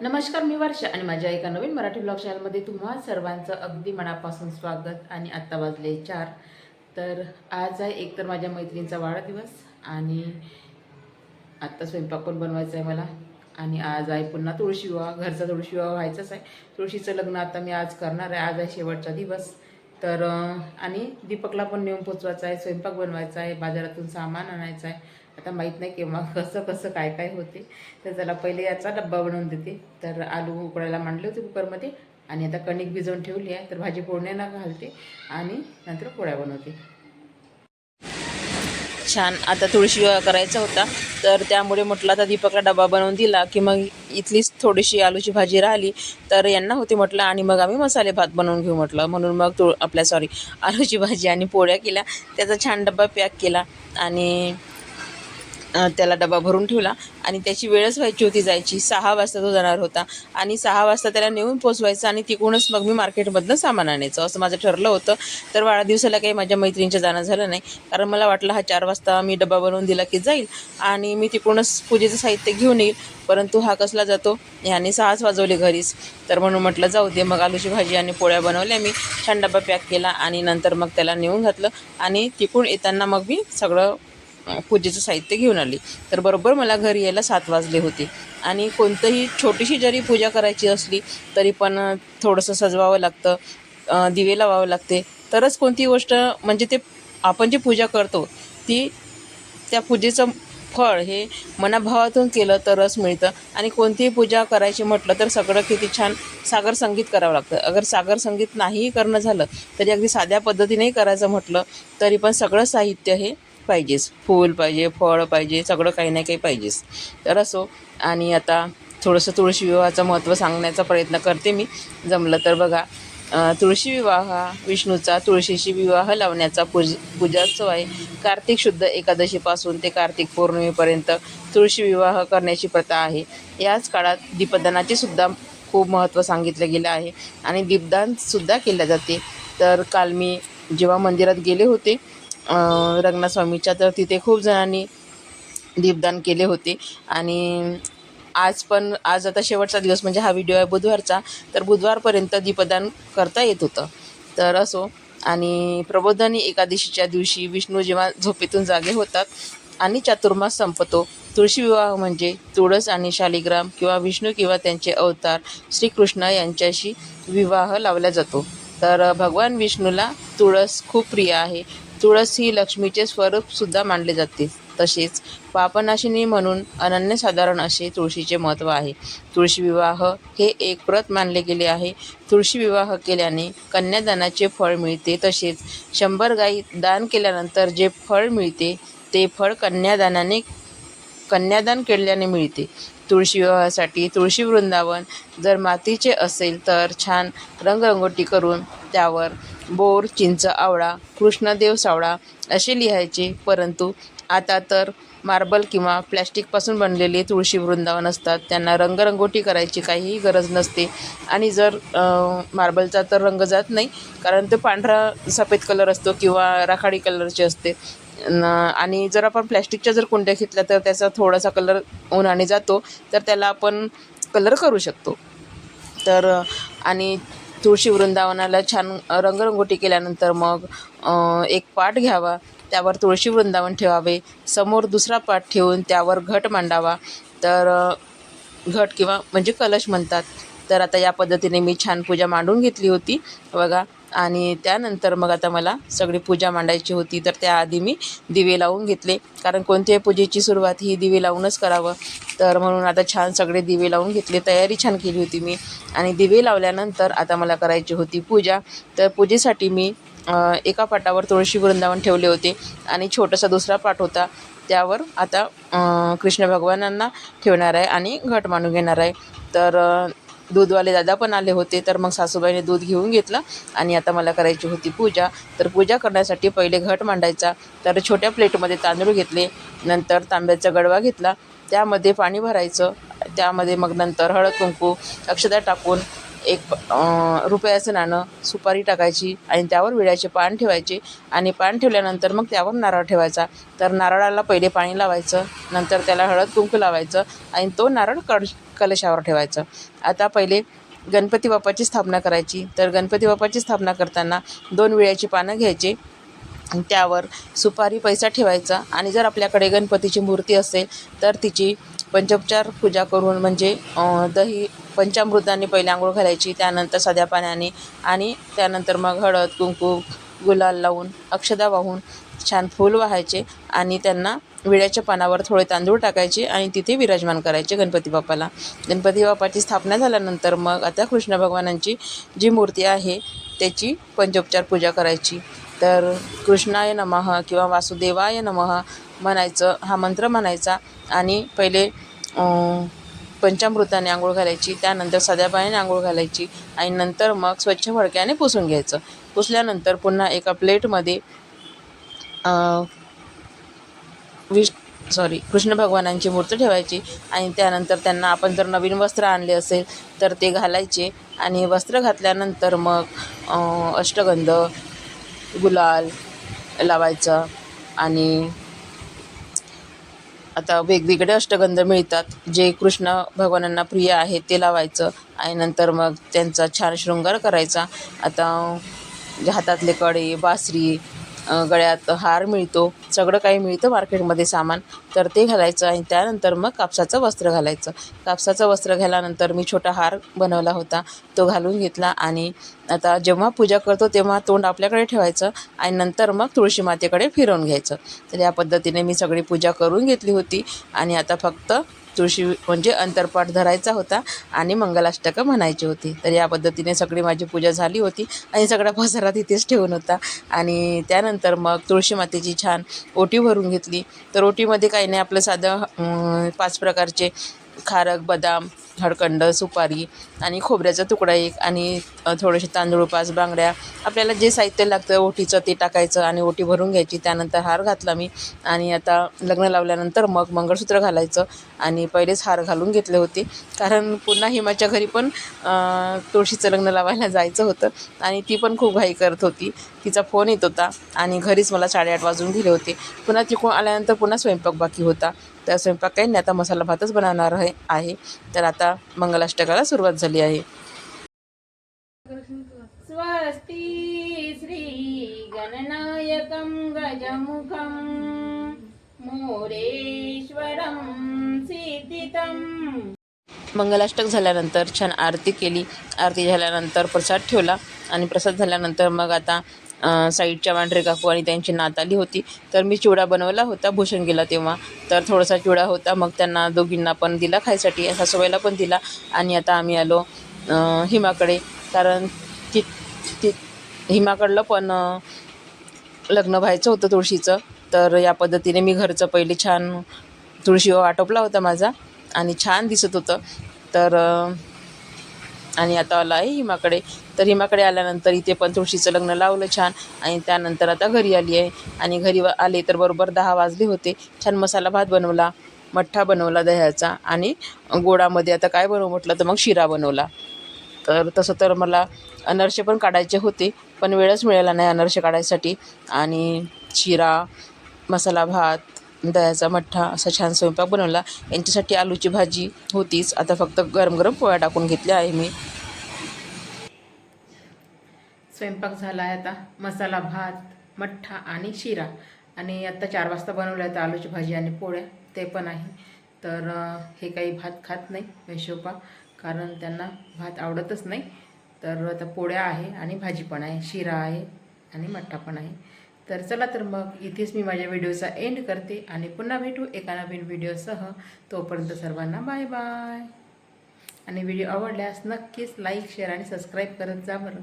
नमस्कार मी वर्षा आणि माझ्या एका नवीन मराठी ब्लॉग चॅनलमध्ये तुम्हा सर्वांचं अगदी मनापासून स्वागत आणि आत्ता वाजले चार. तर आज आहे एक तर माझ्या मैत्रिणीचा वाढदिवस आणि आत्ता स्वयंपाक पण बनवायचा आहे मला. आणि आज आहे पुन्हा तुळशी विवाह घरचा तुळशी विवाह व्हायचाच आहे. तुळशीचं लग्न आता मी आज करणार आहे. आज आहे शेवटचा दिवस. तर आणि दीपकला पण नेऊन पोचवायचा आहे स्वयंपाक बनवायचा आहे बाजारातून सामान आणायचं आहे. आता माहीत नाही केव्हा कसं कसं काय काय होते. तर त्याला पहिले याचा डब्बा बनवून देते. तर आलू उकडायला मांडले होते कुकरमध्ये. आणि आता कणिक भिजवून ठेवली आहे. तर भाजी पोळण्याला घालते. आणि नंतर पोळ्या बनवते. छान आता तुळशी विवाह करायचा होता. तर त्यामुळे म्हटलं आता दीपकला डबा बनवून दिला की मग इथलीच थोडीशी आलूची भाजी राहिली. तर यांना होती म्हटलं आणि मग आम्ही मसाले भात बनवून घेऊ म्हटलं. म्हणून मग तुळ आपल्या सॉरी आलूची भाजी आणि पोळ्या केल्या. त्याचा छान डबा पॅक केला आणि त्याला डबा भरून ठेवला आणि त्याची वेळच व्हायची होती जायची. सहा वाजता तो जाणार होता आणि सहा वाजता त्याला नेऊन पोचवायचं आणि तिकडूनच मग मी मार्केटमधनं सामान आणायचं. असं माझं ठरलं होतं. तर वाढदिवसाला काही माझ्या मैत्रिणीचं जाणं झालं नाही. कारण मला वाटलं हा चार वाजता मी डबा बनवून दिला की जाईल आणि मी तिकडूनच पूजेचं साहित्य घेऊन येईल. परंतु हा कसला जातो? ह्याने सहाच वाजवले घरीच. तर म्हणून म्हटलं जाऊ दे मग आलूची भाजी आणि पोळ्या बनवल्या मी. छान डबा पॅक केला आणि नंतर मग त्याला नेऊन घातलं आणि तिकडून येताना मग मी सगळं पूजेचं साहित्य घेऊन आली. तर बरोबर मला घरी यायला सात वाजले होते. आणि कोणतंही छोटीशी जरी पूजा करायची असली तरी पण थोडंसं सजवावं लागतं दिवे लावावं लागते. तरच कोणती गोष्ट म्हणजे ते आपण जी पूजा करतो ती त्या पूजेचं फळ हे मनाभावातून केलं तरच मिळतं. आणि कोणतीही पूजा करायची म्हटलं तर सगळं किती छान सागर संगीत करावं लागतं. अगर सागर संगीत नाहीही करणं झालं तरी अगदी साध्या पद्धतीनेही करायचं म्हटलं तरी पण सगळं साहित्य हे पाहिजेच फूल पाहिजे फळ पाहिजे सगळं काही ना काही पाहिजेच तर असो. आणि आता थोडंसं तुळशी विवाहाचं महत्त्व सांगण्याचा प्रयत्न करते मी. जमलं तर बघा. तुळशी विवाह हा विष्णूचा तुळशीशी विवाह लावण्याचा पूज पूजात्सव आहे. कार्तिक शुद्ध एकादशीपासून ते कार्तिक पौर्णिमेपर्यंत तुळशी विवाह करण्याची प्रथा आहे. याच काळात दीपदानाचे सुद्धा खूप महत्त्व सांगितलं गेलं आहे. आणि दीपदानसुद्धा केल्या जाते. तर काल मी जेव्हा मंदिरात गेले होते अ, रंगनाथस्वामीच्या तर तिथे खूप जणांनी दीपदान केले होते. आणि आज पण आज आता शेवटचा दिवस म्हणजे हा व्हिडिओ आहे बुधवारचा. तर बुधवारपर्यंत दीपदान करता येत होतं. तर असो आणि प्रबोधनी एकादशीच्या दिवशी विष्णू जेव्हा झोपेतून जागे होतात आणि चातुर्मास संपतो तुळशी विवाह म्हणजे तुळस आणि शालिग्राम किंवा विष्णू किंवा त्यांचे अवतार श्रीकृष्ण यांच्याशी विवाह लावला जातो. तर भगवान विष्णूला तुळस खूप प्रिय आहे. तुळस ही लक्ष्मीचे स्वरूपसुद्धा मानले जाते. तसेच पापनाशिनी म्हणून अनन्यसाधारण असे तुळशीचे महत्त्व आहे. तुळशी विवाह हे एक व्रत मानले गेले आहे. तुळशी विवाह केल्याने कन्यादानाचे फळ मिळते. तसेच शंभर गाई दान केल्यानंतर जे फळ मिळते ते फळ कन्यादानाने कन्यादान केल्याने मिळते. तुळशी विवाहासाठी तुळशी वृंदावन जर मातीचे असेल तर छान रंगरंगोटी करून त्यावर बोर चिंच आवळा कृष्णदेव सावळा असे लिहायचे. परंतु आता तर मार्बल किंवा प्लॅस्टिकपासून बनलेले तुळशी वृंदावन असतात. त्यांना रंगरंगोटी करायची काहीही गरज नसते. आणि जर मार्बलचा तर रंग जात नाही कारण तो पांढरा सफेद कलर असतो किंवा राखाडी कलरचे असते. न आणि जर आपण प्लॅस्टिकच्या जर कुंड्या घेतल्या तर त्याचा थोडासा कलर उन्हाने जातो तर त्याला आपण कलर करू शकतो. तर आणि तुळशी वृंदावनाला छान रंगरंगोटी केल्यानंतर मग एक पाट घ्यावा त्यावर तुळशी वृंदावन ठेवावे समोर दुसरा पाट ठेवून त्यावर घट मांडावा. तर घट किंवा म्हणजे कलश म्हणतात. तर आता या पद्धतीने मी छान पूजा मांडून घेतली होती. बघा आणि त्यानंतर मग आता मला सगळी पूजा मांडायची होती तर त्याआधी मी दिवे लावून घेतले. कारण कोणत्याही पूजेची सुरुवात ही दिवे लावूनच करावं. तर म्हणून आता छान सगळे दिवे लावून घेतले. तयारी छान केली होती मी. आणि दिवे लावल्यानंतर आता मला करायची होती पूजा. तर पूजेसाठी मी एका पाटावर तुळशी वृंदावन ठेवले होते. आणि छोटासा दुसरा पाट होता. त्यावर आता कृष्ण भगवानांना ठेवणार आहे आणि घट मांडून घेणार आहे. तर दूधवाले दादा पण आले होते तर मग सासूबाईने दूध घेऊन घेतलं आणि आता मला करायची होती पूजा. तर पूजा करण्यासाठी पहिले घट मांडायचा तर छोट्या प्लेटमध्ये तांदूळ घेतले नंतर तांब्याचा गडवा घेतला त्यामध्ये पाणी भरायचं त्यामध्ये मग नंतर हळद कुंकू अक्षदा टाकून एक रुपयाचं नाणं सुपारी टाकायची आणि त्यावर विड्याचे पान ठेवायचे आणि पान ठेवल्यानंतर मग त्यावर नारळ ठेवायचा. तर नारळाला पहिले पाणी लावायचं नंतर त्याला हळद कुंकू लावायचं आणि तो नारळ कड कलशावर ठेवायचं. आता पहिले गणपती बाप्पाची स्थापना करायची. तर गणपती बाप्पाची स्थापना करताना दोन विळ्याची पानं घ्यायची. त्यावर सुपारी पैसा ठेवायचा. आणि जर आपल्याकडे गणपतीची मूर्ती असेल तर तिची पंचोपचार पूजा करून म्हणजे दही पंचामृताने पहिले आंघोळ घालायची. त्यानंतर साध्या पाण्याने आणि त्यानंतर मग हळद कुंकू गुलाल लावून अक्षदा वाहून छान फूल वाहायचे आणि त्यांना विड्याच्या पानावर थोडे तांदूळ टाकायचे आणि तिथे विराजमान करायचे गणपती बाप्पाला. गणपती बाप्पाची स्थापना झाल्यानंतर मग आता कृष्ण भगवानांची जी मूर्ती आहे त्याची पंचोपचार पूजा करायची. तर कृष्णाय नमः किंवा वासुदेवाय नमः म्हणायचं हा मंत्र म्हणायचा आणि पहिले पंचामृताने आंघोळ घालायची त्यानंतर साध्या पाण्याने आंघोळ घालायची आणि नंतर मग स्वच्छ फडक्याने पुसून घ्यायचं. पुसल्यानंतर पुन्हा एका प्लेटमध्ये विष सॉरी कृष्ण भगवानांची मूर्ती ठेवायची आणि त्यानंतर त्यांना आपण जर नवीन वस्त्र आणले असेल तर ते घालायचे आणि वस्त्र घातल्यानंतर मग अष्टगंध गुलाल लावायचा आणि आता वेगवेगळे अष्टगंध मिळतात. जे कृष्ण भगवानांना प्रिय आहे ते लावायचं आणि नंतर मग त्यांचा छान शृंगार करायचा. आता म्हणजे हातातले कडे बासरी गळ्यात हार मिळतो. सगळं काही मिळतं मार्केटमध्ये सामान. तर ते घालायचं आणि त्यानंतर मग कापसाचं वस्त्र घालायचं. कापसाचं वस्त्र घाल्यानंतर मी छोटा हार बनवला होता. तो घालून घेतला आणि आता जेव्हा पूजा करतो तेव्हा तोंड आपल्याकडे ठेवायचं आणि नंतर मग तुळशी मातेकडे फिरवून घ्यायचं. तर या पद्धतीने मी सगळी पूजा करून घेतली होती आणि आता फक्त तुळशी म्हणजे अंतरपाठ धरायचा होता आणि मंगलाष्टकं म्हणायची होती. तर या पद्धतीने सगळी माझी पूजा झाली होती आणि सगळा पसारा तिथेच ठेवून होता. आणि त्यानंतर मग तुळशी मातेची छान ओटी भरून घेतली. तर ओटीमध्ये काही नाही आपलं साधं पाच प्रकारचे खारक बदाम हळकंड सुपारी आणि खोबऱ्याचा तुकडा एक आणि थोडेसे तांदूळ पाच बांगड्या. आपल्याला जे साहित्य लागतं ओटीचं ते टाकायचं आणि ओटी भरून घ्यायची. त्यानंतर हार घातला मी आणि आता लग्न लावल्यानंतर मग मंगळसूत्र घालायचं आणि पहिलेच हार घालून घेतले होते. कारण पुन्हा हिमाच्या घरी पण तुळशीचं लग्न लावायला जायचं होतं आणि ती पण खूप घाई करत होती. तिचा फोन येत होता आणि घरीच मला साडेआठ वाजून दिले होते. पुन्हा तिकडून आल्यानंतर पुन्हा स्वयंपाक बाकी होता. त्या स्वयंपाक काही नाही आता मसाला भातच बनवणार आहे आहे. तर आता मंगलाष्टकाला सुरुवात झाली आहे. स्वस्ति श्रीगणनायकं गजमुखं मोरेश्वरं सिद्धितं मंगलाष्टक झाल्यानंतर छान आरती केली. आरती झाल्यानंतर प्रसाद ठेवला आणि प्रसाद झाल्यानंतर मग आता साईडच्या मांढरे काकू आणि त्यांची नात आली होती. तर मी चिवडा बनवला होता भूषण गेला तेव्हा. तर थोडासा चिवडा होता मग त्यांना दोघींना पण दिला खायसाठी सासूबाईला पण दिला. आणि आता आम्ही आलो हिमाकडे. कारण ती ति हिमाकडलं पण लग्न व्हायचं होतं तुळशीचं. तर या पद्धतीने मी घरचं पहिले छान तुळशी आटोपला होता माझा. आणि छान दिसत होतं. तर आणि आता आला आहे हिमाकडे. तर हिमाकडे आल्यानंतर इथे पण तुळशीचं लग्न लावलं छान. आणि त्यानंतर आता घरी आली आहे. आणि घरी आले तर बरोबर दहा वाजले होते. छान मसाला भात बनवला मठ्ठा बनवला दह्याचा आणि गोडामध्ये आता काय बनवू म्हटलं तर मग शिरा बनवला. तर तसं तर मला अनर्शे पण काढायचे होते पण वेळच मिळाला नाही अनर्शे काढायसाठी. आणि शिरा मसाला भात दह्याचा मठ्ठा असा छान स्वयंपाक बनवला. यांच्यासाठी आलूची भाजी होतीच. आता फक्त गरम गरम पोळ्या टाकून घेतल्या आहे मी. स्वयंपाक झाला आहे आता. मसाला भात मठ्ठा आणि शिरा. आणि आत्ता चार वाजता बनवलं आहे आलूची भाजी आणि पोळ्या. ते पण आहे. तर हे काही भात खात नाही वैशोपा कारण त्यांना भात आवडतच नाही. तर आता पोळ्या आहे आणि भाजी पण आहे. शिरा आहे आणि मठ्ठा पण आहे. तर चला तर मग इथेच मी माझ्या व्हिडिओचा एंड करते आणि पुन्हा भेटू एका नवीन व्हिडिओसह. तोपर्यंत सर्वांना बाय बाय आणि व्हिडिओ आवडल्यास नक्कीच लाईक शेअर आणि सबस्क्राईब करत जा बरं.